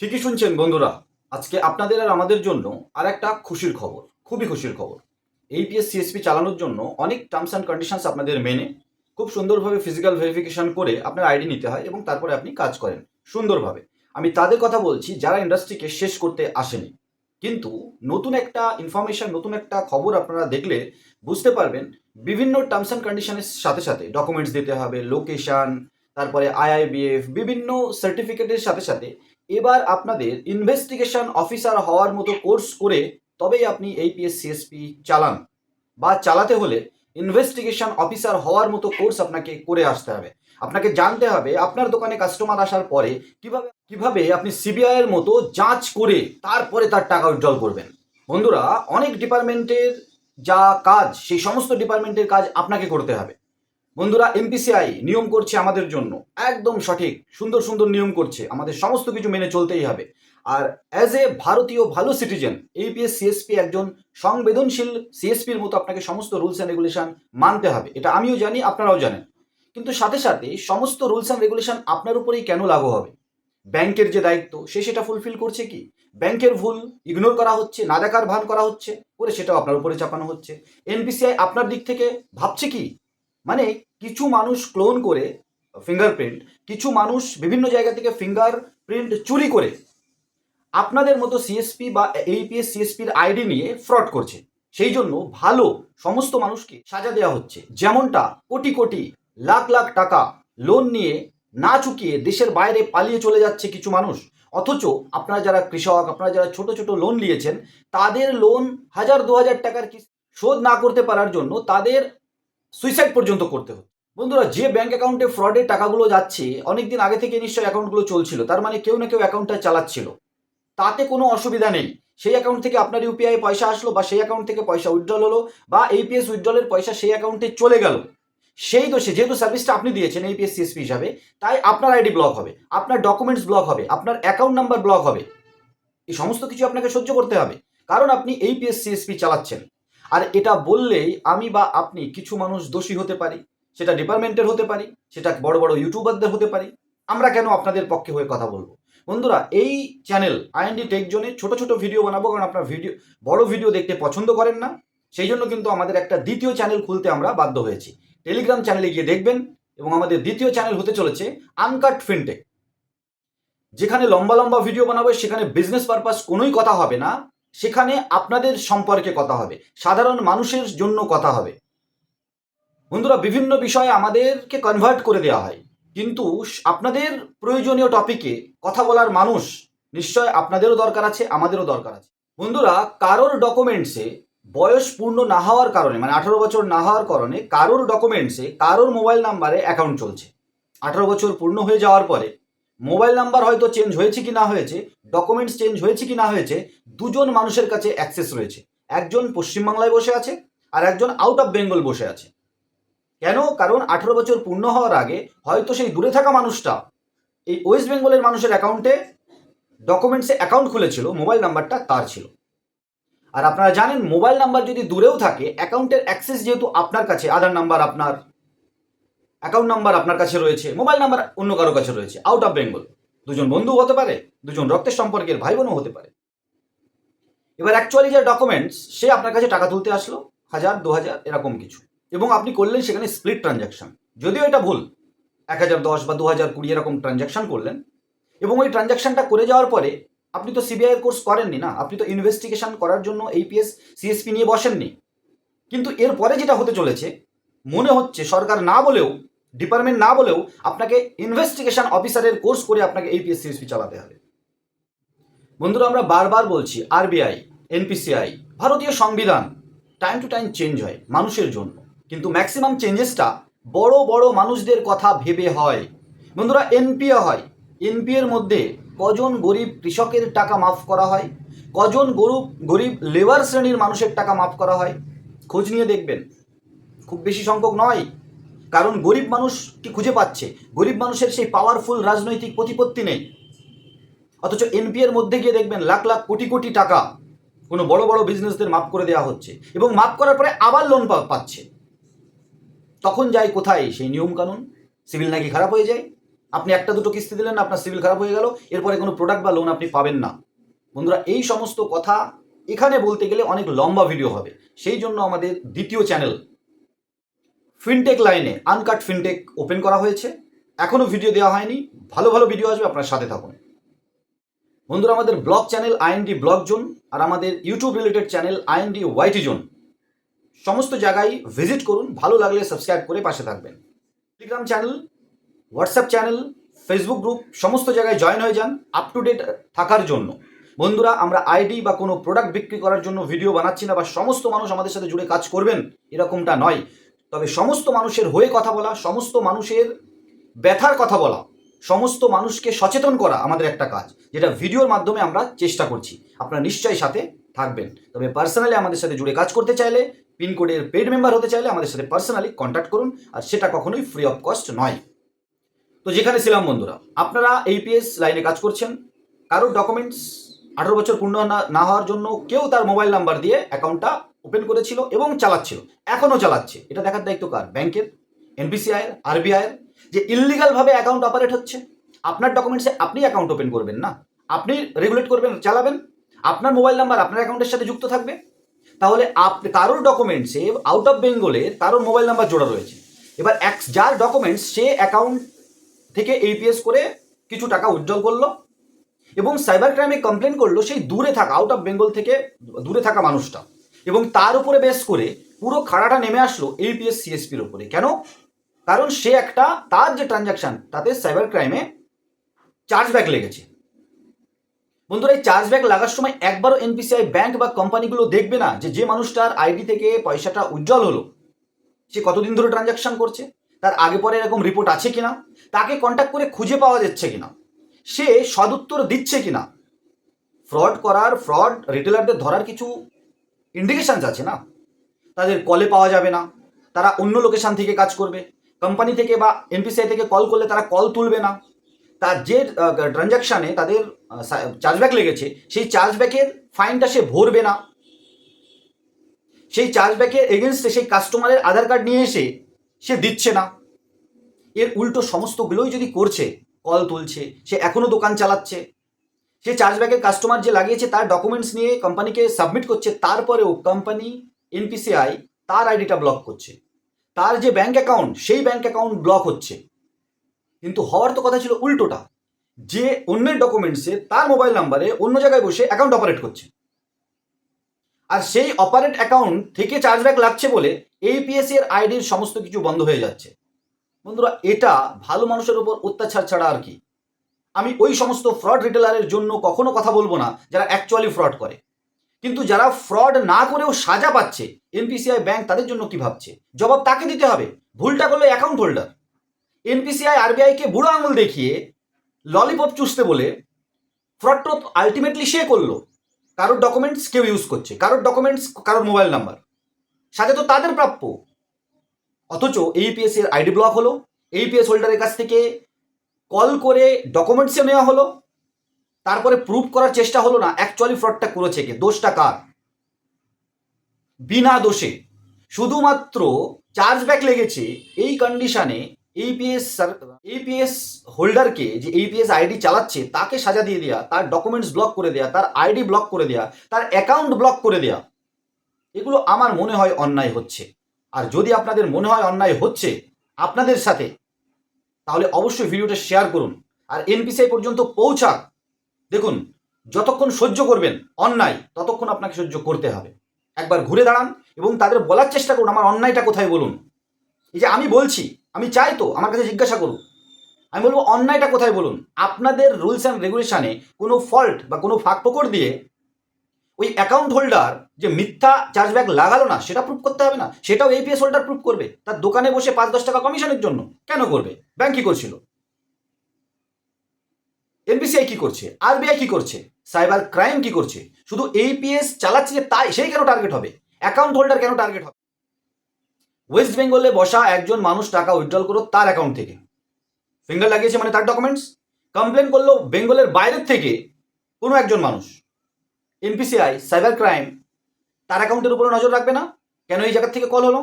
ঠিকই শুনছেন বন্ধুরা, আজকে আপনাদের আর আমাদের জন্য আর একটা খুশির খবর, খুবই খুশির খবর। এইপিএস সিএসপি চালানোর জন্য অনেক টার্মস অ্যান্ড কন্ডিশনস আপনাদের মেনে খুব সুন্দরভাবে ফিজিক্যাল ভেরিফিকেশন করে আপনার আইডি নিতে হয় এবং তারপরে আপনি কাজ করেন সুন্দরভাবে। আমি তাদের কথা বলছি, যারা ইন্ডাস্ট্রিকে শেষ করতে আসেনি। কিন্তু নতুন একটা ইনফরমেশন নতুন একটা খবর আপনারা দেখলে বুঝতে পারবেন, বিভিন্ন টার্মস অ্যান্ড কন্ডিশনের সাথে সাথে ডকুমেন্টস দিতে হবে লোকেশন তারপরে আইআইবিএফ বিভিন্ন সার্টিফিকেটের সাথে সাথে এবার আপনাদের ইনভেস্টিগেশন অফিসার হওয়ার মতো কোর্স করে তবেই আপনি এইপিএস সিএসপি চালান বা চালাতে হলে ইনভেস্টিগেশন অফিসার হওয়ার মতো কোর্স আপনাকে করে আসতে হবে। আপনাকে জানতে হবে আপনার দোকানে কাস্টমার আসার পরে কীভাবে কীভাবে আপনি সিবিআই এর মতো যাচ করে তারপরে তার টাকা উজ্জ্বল করবেন। বন্ধুরা, অনেক ডিপার্টমেন্টের যা কাজ, সেই সমস্ত ডিপার্টমেন্টের কাজ আপনাকে করতে হবে। বন্ধুরা এমপিসিআই নিয়ম করছে আমাদের জন্য। একদম সঠিক। সুন্দর সুন্দর নিয়ম করছে। আমাদের সমস্ত কিছু মেনে চলতেই হবে। আর অ্যাজ এ ভারতীয় ভালো সিটিজেন এইপিএস সিএসপি একজন সংবেদনশীল সিএসপির মতো আপনাকে সমস্ত রুলস অ্যান্ড রেগুলেশন মানতে হবে। এটা আমিও জানি, আপনারাও জানেন। কিন্তু সাথে সাথে সমস্ত রুলস অ্যান্ড রেগুলেশন আপনার উপরেই কেন লাগু হবে? ব্যাংকের যে দায়িত্ব, সে সেটা ফুলফিল করছে কি? ব্যাংকের ভুল ইগনোর করা হচ্ছে, না দেখার ভান করা হচ্ছে, করে সেটাও আপনার উপরে চাপানো হচ্ছে। এনপিসিআই আপনার দিক থেকে ভাবছে কি? মানে কিছু মানুষ ক্লোন করে ফিঙ্গারপ্রিন্ট কিছু মানুষ বিভিন্ন জায়গা থেকে ফিঙ্গার প্রিন্ট চুরি করে আপনাদের মতো সিএসপি বা এইপিএস সিএসপির আইডি নিয়ে ফ্রড করছে। সেই জন্য ভালো সমস্ত মানুষকে সাজা দেওয়া হচ্ছে। যেমনটা কোটি কোটি, লাখ লাখ টাকা লোন নিয়ে না চুকিয়ে দেশের বাইরে পালিয়ে চলে যাচ্ছে কিছু মানুষ। অথচ আপনারা যারা কৃষক, আপনারা যারা ছোট ছোট লোন নিয়েছেন, তাদের লোন হাজার দু হাজার টাকার কিস্তি শোধ না করতে পারার জন্য তাদের সুইসাইড পর্যন্ত করতে হচ্ছে বন্ধুরা, যে ব্যাংক অ্যাকাউন্টে ফ্রডের টাকাগুলো যাচ্ছে, অনেকদিন আগে থেকে নিশ্চয়ই অ্যাকাউন্টগুলো চলছিল। তার মানে কেউ না কেউ অ্যাকাউন্টটা চালাচ্ছিল। তাতে কোনো অসুবিধা নেই। সেই অ্যাকাউন্ট থেকে আপনার ইউপিআই পয়সা আসলো বা সেই অ্যাকাউন্ট থেকে পয়সা উইথড্রল হলো বা এইপিএস উইথড্রলের পয়সা সেই অ্যাকাউন্টে চলে গেল। সেই দোষে, যেহেতু সার্ভিসটা আপনি দিয়েছেন এইপিএস সিএসপি হিসাবে, তাই আপনার আইডি ব্লক হবে, আপনার ডকুমেন্টস ব্লক হবে, আপনার অ্যাকাউন্ট নাম্বার ব্লক হবে। এই সমস্ত কিছু আপনাকে সহ্য করতে হবে। কারণ আপনি এইপিএস সিএসপি চালাচ্ছেন। আর এটা বললেই আমি বা আপনি কিছু মানুষ দোষী হতে পারি, সেটা ডিপার্টমেন্টের হতে পারি, সেটা বড় বড় ইউটিউবারদের হতে পারি, আমরা কেন আপনাদের পক্ষে হয়ে কথা বলব? বন্ধুরা, এই চ্যানেল আইএনডি টেক জোনে ছোট ছোট ভিডিও বানাবো, কারণ আপনার ভিডিও বড় ভিডিও দেখতে পছন্দ করেন না, সেই জন্য কিন্তু আমাদের একটা দ্বিতীয় চ্যানেল খুলতে আমরা বাধ্য হয়েছি। টেলিগ্রাম চ্যানেলে গিয়ে দেখবেন, এবং আমাদের দ্বিতীয় চ্যানেল হতে চলেছে আনকাট ফিনটেক যেখানে লম্বা লম্বা ভিডিও বানাবো, সেখানে বিজনেস পারপাস কোনোই কথা হবে না। সেখানে আপনাদের সম্পর্কে কথা হবে। সাধারণ মানুষের জন্য কথা হবে। বন্ধুরা, বিভিন্ন বিষয়ে আমাদেরকে কনভার্ট করে দেওয়া হয়। কিন্তু আপনাদের প্রয়োজনীয় টপিকে কথা বলার মানুষ নিশ্চয় আপনাদেরও দরকার আছে, আমাদেরও দরকার আছে। বন্ধুরা, কারোর ডকুমেন্টসে বয়স পূর্ণ না হওয়ার কারণে মানে আঠারো বছর না হওয়ার কারণে কারোর ডকুমেন্টসে কারোর মোবাইল নাম্বারে অ্যাকাউন্ট চলছে। আঠারো বছর পূর্ণ হয়ে যাওয়ার পরে মোবাইল নাম্বার হয়তো চেঞ্জ হয়েছে কি না হয়েছে ডকুমেন্টস চেঞ্জ হয়েছে কি না হয়েছে, দুজন মানুষের কাছে অ্যাক্সেস রয়েছে। একজন পশ্চিমবাংলায় বসে আছে আর একজন আউট অফ বেঙ্গল বসে আছে। কেন? কারণ আঠারো বছর পূর্ণ হওয়ার আগে হয়তো সেই দূরে থাকা মানুষটা এই ওয়েস্ট বেঙ্গলের মানুষের অ্যাকাউন্টে ডকুমেন্টসে অ্যাকাউন্ট খুলেছিল মোবাইল নাম্বারটা তার ছিল। আর আপনারা জানেন মোবাইল নাম্বার যদি দূরেও থাকে অ্যাকাউন্টের অ্যাক্সেস যেহেতু আপনার কাছে, আধার নাম্বার আপনার। অ্যাকাউন্ট নাম্বার আপনার কাছে রয়েছে মোবাইল নাম্বার অন্য কারও কাছে রয়েছে আউট অফ বেঙ্গল দুজন বন্ধু হতে পারে, দুজন রক্তের সম্পর্কের ভাই বোনও হতে পারে। এবার অ্যাকচুয়ালি যে ডকুমেন্টস সে আপনার কাছে টাকা তুলতে আসলো, হাজার, দু হাজার, এরকম কিছু। এবং আপনি করলেন সেখানে স্প্লিট ট্রানজ্যাকশন যদিও এটা ভুল, এক হাজার, দশ বা দু হাজার, কুড়ি এরকম ট্রানজ্যাকশন করলেন। এবং ওই ট্রানজ্যাকশনটা করে যাওয়ার পরে, আপনি তো সিবিআই এর কোর্স করেননি না, আপনি তো ইনভেস্টিগেশন করার জন্য এইপিএস সিএসপি নিয়ে বসেননি। কিন্তু এরপরে যেটা হতে চলেছে, মনে হচ্ছে সরকার না বলেও ডিপার্টমেন্ট না বলেও আপনাকে ইনভেস্টিগেশন অফিসারের কোর্স করে আপনাকে এইপিএস সিএসপি চালাতে হবে। বন্ধুরা, আমরা বারবার বলছি আরবিআই এনপিসিআই ভারতীয় সংবিধান টাইম টু টাইম চেঞ্জ হয়, মানুষের জন্য। কিন্তু ম্যাক্সিমাম চেঞ্জেসটা বড় বড় মানুষদের কথা ভেবে হয়। বন্ধুরা এনপিএ হয়। এনপিএর মধ্যে কজন গরিব কৃষকের টাকা মাফ করা হয়? কজন গরু, গরিব লেবার শ্রেণির মানুষের টাকা মাফ করা হয়? খোঁজ নিয়ে দেখবেন। খুব বেশি সংখ্যক নয়। কারণ গরিব মানুষ কি খুঁজে পাচ্ছে? গরিব মানুষের সেই পাওয়ারফুল রাজনৈতিক প্রতিপত্তি নেই। অথচ এনপিএর মধ্যে গিয়ে দেখবেন লাখ লাখ কোটি কোটি টাকা কোনো বড় বড় বিজনেসদের মাফ করে দেওয়া হচ্ছে এবং মাফ করার পরে আবার লোন পাচ্ছে। তখন যায় কোথায় সেই নিয়মকানুন সিভিল নাকি খারাপ হয়ে যায়? আপনি একটা দুটো কিস্তি দিলেন, আপনার সিভিল খারাপ হয়ে গেল, এরপরে কোনো প্রোডাক্ট বা লোন আপনি পাবেন না। বন্ধুরা, এই সমস্ত কথা এখানে বলতে গেলে অনেক লম্বা ভিডিও হবে। সেই জন্য আমাদের দ্বিতীয় চ্যানেল ফিনটেক লাইনে আনকাট ফিনটেক ওপেন করা হয়েছে। এখনও ভিডিও দেওয়া হয়নি। ভালো ভালো ভিডিও আসবে, আপনার সাথে থাকুন। বন্ধুরা, আমাদের blog channel IND blog zone আর আমাদের YouTube related channel IND YT zone. সমস্ত জায়গায় ভিজিট করুন, ভালো লাগলে সাবস্ক্রাইব করে পাশে থাকবেন। Telegram channel, WhatsApp channel, Facebook group, সমস্ত জায়গায় জয়েন হয়ে যান আপ টু ডেট থাকার জন্য। বন্ধুরা, আমরা আইডি বা কোনো প্রোডাক্ট বিক্রি করার জন্য ভিডিও বানাচ্ছি না বা সমস্ত মানুষ আমাদের সাথে জুড়ে কাজ করবেন, এরকমটা নয়। তবে সমস্ত মানুষের হয়ে কথা বলা, সমস্ত মানুষের ব্যথার কথা বলা, সমস্ত মানুষকে সচেতন করা আমাদের একটা কাজ, যেটা ভিডিওর মাধ্যমে আমরা চেষ্টা করছি। আপনারা নিশ্চয়ই সাথে থাকবেন। তবে পার্সোনালি আমাদের সাথে জুড়ে কাজ করতে চাইলে পিনকোডের পেড মেম্বার হতে চাইলে আমাদের সাথে পার্সোনালি কন্ট্যাক্ট করুন, আর সেটা কখনোই ফ্রি অফ কস্ট নয়। তো যেখানে ছিলাম বন্ধুরা, আপনারা এইপিএস লাইনে কাজ করছেন। কারোর ডকুমেন্টস আঠারো বছর পূর্ণ না না হওয়ার জন্য কেউ তার মোবাইল নাম্বার দিয়ে অ্যাকাউন্টটা ওপেন করেছিল এবং চালাচ্ছিল, এখনও চালাচ্ছে। এটা দেখার দায়িত্ব কার? ব্যাংকের এনপিসিআইয়ের আরবিআইয়ের, যে ইললিগালভাবে অ্যাকাউন্ট অপারেট হচ্ছে। আপনার ডকুমেন্টসে আপনি অ্যাকাউন্ট ওপেন করবেন না। আপনি রেগুলেট করবেন, চালাবেন। আপনার মোবাইল নাম্বার আপনার অ্যাকাউন্টের সাথে যুক্ত থাকবে। তাহলে আপ, কারোর ডকুমেন্টসে আউট অফ বেঙ্গলের কারোর মোবাইল নাম্বার জোড়া রয়েছে। এবার এক যার ডকুমেন্টস সে অ্যাকাউন্ট থেকে এইপিএস করে কিছু টাকা উজ্জ্বল করল এবং সাইবার ক্রাইমে কমপ্লেন করল, সেই দূরে থাকা আউট অফ বেঙ্গল থেকে দূরে থাকা মানুষটা। এবং তার উপরে বেস করে পুরো খাড়াটা নেমে আসলো এইপিএস সিএসপির উপরে। কেন? কারণ সে একটা, তার যে ট্রানজাকশন তাতে সাইবার ক্রাইমে চার্জব্যাক লেগেছে। বন্ধুরা, এই চার্জব্যাক লাগার সময় একবারও এনপিসিআই ব্যাংক বা কোম্পানিগুলো দেখবে না যে যে মানুষটার আইডি থেকে পয়সাটা উজ্জ্বল হলো। সে কতদিন ধরে ট্রানজাকশন করছে? তার আগে পরে এরকম রিপোর্ট আছে কিনা? তাকে কন্ট্যাক্ট করে খুঁজে পাওয়া যাচ্ছে কিনা? সে সদুত্তর দিচ্ছে কিনা? ফ্রড করার ফ্রড রিটেলারদের ধরার কিছু ইন্ডিকেশনস আছে না? তাদের কলে পাওয়া যাবে না। তারা অন্য লোকেশান থেকে কাজ করবে। কোম্পানি থেকে বা এনপিসিআই থেকে কল করলে তারা কল তুলবে না। তার যে ট্রানজাকশানে তাদের চার্জব্যাক লেগেছে, সেই চার্জব্যাকের ফাইনটা সে ভরবে না। সেই চার্জব্যাকের এগেনস্টে সেই কাস্টমারের আধার কার্ড নিয়ে এসে সে দিচ্ছে না। এর উল্টো সমস্তগুলোই যদি করছে কল তুলছে, সে এখনও দোকান চালাচ্ছে। সে চার্জব্যাকের কাস্টমার যে লাগিয়েছে, তার ডকুমেন্টস নিয়ে কোম্পানিকে সাবমিট করছে, তারপরেও কোম্পানি এনপিসিআই তার আইডিটা ব্লক করছে। তার যে ব্যাঙ্ক অ্যাকাউন্ট সেই ব্যাঙ্ক অ্যাকাউন্ট ব্লক হচ্ছে। কিন্তু হওয়ার তো কথা ছিল উল্টোটা। যে অন্যের ডকুমেন্টসে তার মোবাইল নাম্বারে অন্য জায়গায় বসে অ্যাকাউন্ট অপারেট করছে। আর সেই অপারেট অ্যাকাউন্ট থেকে চার্জব্যাক লাগছে বলে এইপিএস এর আইডির সমস্ত কিছু বন্ধ হয়ে যাচ্ছে। বন্ধুরা, এটা ভালো মানুষের উপর অত্যাচার ছাড়া আর কি। আমি ওই সমস্ত ফ্রড রিটেলারের জন্য কখনো কথা বলব না যারা অ্যাকচুয়ালি ফ্রড করে। কিন্তু যারা ফ্রড না করেও সাজা পাচ্ছে এনপিসিআই ব্যাংক তাদের জন্য কি ভাবছে? জবাব তাকে দিতে হবে। ভুলটা করল অ্যাকাউন্ট হোল্ডার এনপিসিআই আরবিআইকে বুড়ো আঙুল দেখিয়ে ললিপপ চুষতে বলে ফ্রড তো আলটিমেটলি সে করল। কারোর ডকুমেন্টস কেউ ইউজ করছে, কারোর ডকুমেন্টস কারোর মোবাইল নাম্বার সাথে তো তাদের প্রাপ্য। অথচ এইপিএস এর আইডি ব্লক হলো। এইপিএস হোল্ডারের কাছ থেকে কল করে ডকুমেন্টসে নেওয়া হলো, তারপরে প্রুভ করার চেষ্টা হলো না অ্যাকচুয়ালি ফ্রডটা করেছে কে? দোষটা কার? বিনা দোষে। শুধুমাত্র চার্জব্যাক লেগেছে এই কন্ডিশনে এইপিএস এইপিএস হোল্ডারকে যে এইপিএস আইডি চালাচ্ছে, তাকে সাজা দিয়ে দেওয়া তার ডকুমেন্টস ব্লক করে দেওয়া তার আইডি ব্লক করে দেওয়া তার অ্যাকাউন্ট ব্লক করে দেওয়া এগুলো আমার মনে হয় অন্যায় হচ্ছে। আর যদি আপনাদের মনে হয় অন্যায় হচ্ছে, আপনাদের সাথে তাহলে অবশ্যই ভিডিওটা শেয়ার করুন। আর এনপিসিআই পর্যন্ত পৌঁছাক। দেখুন, যতক্ষণ সহ্য করবেন, অন্যায়, ততক্ষণ আপনাকে সহ্য করতে হবে। একবার ঘুরে দাঁড়ান এবং তাদের বলার চেষ্টা করুন, আমার অন্যায়টা কোথায় বলুন? এই যে আমি বলছি, আমি চাই তো, আমার কাছে জিজ্ঞাসা করুন আমি বলব, অন্যায়টা কোথায় বলুন? আপনাদের রুলস অ্যান্ড রেগুলেশনে কোনো ফল্ট বা কোনো ফাঁক ফোকর দিয়ে ওই অ্যাকাউন্ট হোল্ডার যে মিথ্যা চার্জব্যাক লাগালো না, সেটা প্রুভ করতে হবে না। সেটাও এপিএস হোল্ডার প্রুফ করবে। তার দোকানে বসে পাঁচ, দশ টাকা কমিশনের জন্য কেন করবে? ব্যাংক কি করছিল? এনপিসিআই কি করছে? আরবিআই কি করছে? সাইবার ক্রাইম কি করছে? শুধু এইপিএস চালাচ্ছে যে তাই, সেই কেন টার্গেট হবে? অ্যাকাউন্ট হোল্ডার কেন টার্গেট হবে? ওয়েস্ট বেঙ্গলে বসা একজন মানুষ টাকা উইথড্রল করল তার অ্যাকাউন্ট থেকে। ফিঙ্গার লাগিয়েছে মানে তার ডকুমেন্টস কমপ্লেন করল বেঙ্গলের বাইরের থেকে কোনো একজন মানুষ। এনপিসিআই সাইবার ক্রাইম তার অ্যাকাউন্টের উপরে নজর রাখবে না? কেন এই জায়গার থেকে কল হলো?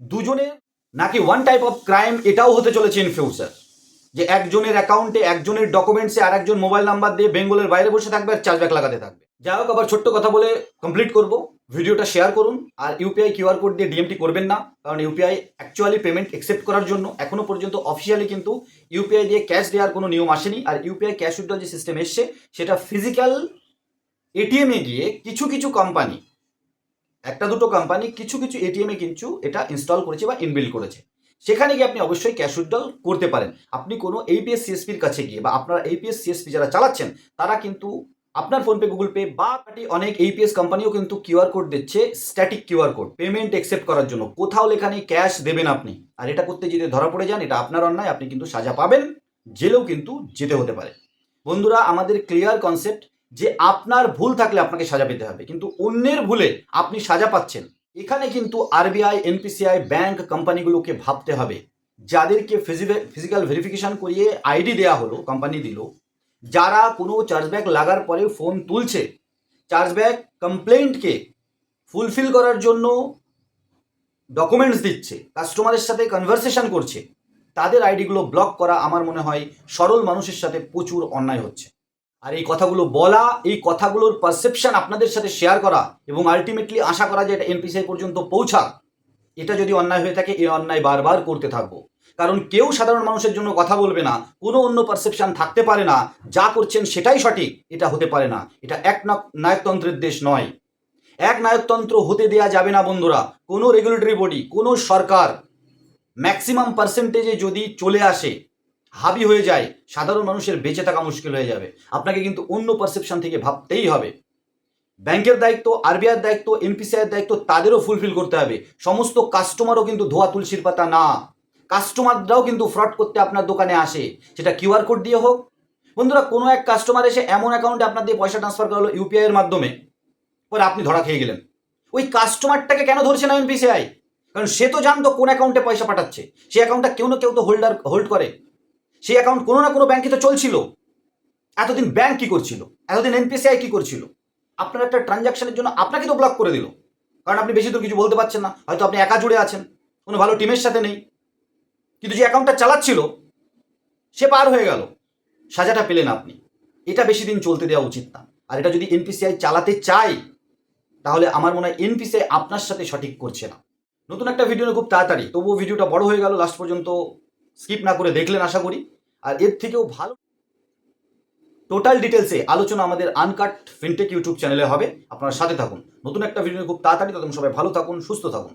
দুজনে নাকি ওয়ান টাইপ অফ ক্রাইম এটাও হতে চলেছে ইন ফিউচার যে একজনের অ্যাকাউন্টে একজনের ডকুমেন্টসে আর একজন মোবাইল নাম্বার দিয়ে বেঙ্গলের বাইরে বসে থাকবে আর চার্জব্যাক লাগাতে থাকবে। যাই হোক, আবার ছোট্ট কথা বলে কমপ্লিট করব। ভিডিওটা শেয়ার করুন আর ইউপিআই কিউআর কোড দিয়ে ডিএমটি করবেন না, কারণ ইউপিআই অ্যাকচুয়ালি পেমেন্ট অ্যাকসেপ্ট করার জন্য এখনও পর্যন্ত অফিসিয়ালি কিন্তু ইউপিআই দিয়ে ক্যাশ দেওয়ার কোনো নিয়ম আসেনি। আর ইউপিআই ক্যাশ উইথড্রল যে সিস্টেম এসছে, সেটা ফিজিক্যাল এটিএমে গিয়ে কিছু কিছু কোম্পানি একটা দুটো কোম্পানি কিছু কিছু এটিএমে কিন্তু এটা ইনস্টল করেছে বা ইনবিল্ড করেছে। সেখানে গিয়ে আপনি অবশ্যই ক্যাশ উইথড্রল করতে পারেন। আপনি কোনো এইপিএস সিএসপির কাছে গিয়ে বা আপনার এইপিএস সিএসপি যারা চালাচ্ছেন, তারা কিন্তু আপনার ফোনপে গুগল পে বা অনেক এইপিএস কোম্পানিও কিন্তু কিউআর কোড দিচ্ছে static QR code payment accept করার জন্য। কোথাও লেখা নেই ক্যাশ দেবেন আপনি। আর এটা করতে যদি ধরা পড়ে যান, এটা আপনার অন্যায়, আপনি কিন্তু সাজা পাবেন, জেলেও কিন্তু যেতে হতে পারে। বন্ধুরা, আমাদের ক্লিয়ার কনসেপ্ট যে আপনার ভুল থাকলে আপনাকে সাজা পেতে হবে। কিন্তু অন্যের ভুলে আপনি সাজা পাচ্ছেন। এখানে কিন্তু আরবিআই এনপিসিআই ব্যাংক কোম্পানিগুলোকে ভাবতে হবে। যাদেরকে ফিজিক্যাল ভেরিফিকেশন করিয়ে আইডি দেওয়া হলো, কোম্পানি দিল, যারা কোনো চার্জব্যাক লাগার পরে ফোন তুলছে, চার্জব্যাক কমপ্লেন্টকে ফুলফিল করার জন্য ডকুমেন্টস দিচ্ছে, কাস্টমারের সাথে কনভারসেশন করছে, তাদের আইডিগুলো ব্লক করা আমার মনে হয় সরল মানুষের সাথে প্রচুর অন্যায় হচ্ছে। আর এই কথাগুলো বলা, এই কথাগুলোর পারসেপশন আপনাদের সাথে শেয়ার করা এবং আলটিমেটলি আশা করা যে এটা এনপিসিআই পর্যন্ত পৌঁছাক, এটা যদি অন্যায় হয়ে থাকে, এই অন্যায় বারবার করতে থাকব। কারণ কেউ সাধারণ মানুষের জন্য কথা বলবে না, কোনো অন্য পারসেপশন থাকতে পারে না, যা করছেন সেটাই সঠিক, এটা হতে পারে না। এটা এক নায়কতন্ত্রের দেশ নয়। এক নায়কতন্ত্র হতে দেয়া যাবে না, বন্ধুরা। কোনো রেগুলেটরি বডি কোনো সরকার ম্যাক্সিমাম পার্সেন্টেজে যদি চলে আসে হাবি হয়ে যায়, সাধারণ মানুষের বেঁচে থাকা মুশকিল হয়ে যাবে। আপনাকে কিন্তু অন্য পারসেপশন থেকে ভাবতেই হবে। ব্যাংকের দায়িত্ব, আরবিআইয়ের দায়িত্ব এনপিসিআইয়ের দায়িত্ব তাদেরও ফুলফিল করতে হবে। সমস্ত কাস্টমারও কিন্তু ধোয়া তুলসীর পাতা না। কাস্টমাররাও কিন্তু ফ্রড করতে আপনার দোকানে আসে। সেটা কিউআর কোড দিয়ে হোক। বন্ধুরা, কোনো এক কাস্টমার এসে এমন অ্যাকাউন্টে আপনার দিয়ে পয়সা ট্রান্সফার করা হলো ইউপিআই এর মাধ্যমে, পরে আপনি ধরা খেয়ে গেলেন। ওই কাস্টমারটাকে কেন ধরছে না এনপিসিআই কারণ সে তো জানতো কোন অ্যাকাউন্টে পয়সা পাঠাচ্ছে। সেই অ্যাকাউন্টটা কেউ না কেউ তো হোল্ডার হোল্ড করে। সেই অ্যাকাউন্ট কোনো না কোনো ব্যাংকে তো চলছিল। এতদিন ব্যাংক কী করছিল? এতদিন এনপিসিআই কী করছিল? আপনার একটা ট্রানজাকশনের জন্য আপনাকে তো ব্লক করে দিল। কারণ আপনি বেশি দূর কিছু বলতে পারছেন না। হয়তো আপনি একা জুড়ে আছেন। কোনো ভালো টিমের সাথে নেই। কিন্তু যে অ্যাকাউন্টটা চালাচ্ছিল, সে পার হয়ে গেল। সাজাটা পেলেন আপনি। এটা বেশি দিন চলতে দেওয়া উচিত না। আর এটা যদি এনপিসিআই চালাতে চায়, তাহলে আমার মনে হয় এনপিসিআই আপনার সাথে সঠিক করছে না। নতুন একটা ভিডিও খুব তাড়াতাড়ি। তবুও ভিডিওটা বড় হয়ে গেল। লাস্ট পর্যন্ত স্কিপ না করে দেখলেন আশা করি। আর এর থেকেও ভালো টোটাল ডিটেলসে আলোচনা আমাদের আনকাট ফিনটেক ইউটিউব চ্যানেলে হবে। আপনার সাথে থাকুন। নতুন একটা ভিডিও খুব তাড়াতাড়ি। তখন সবাই ভালো থাকুন, সুস্থ থাকুন।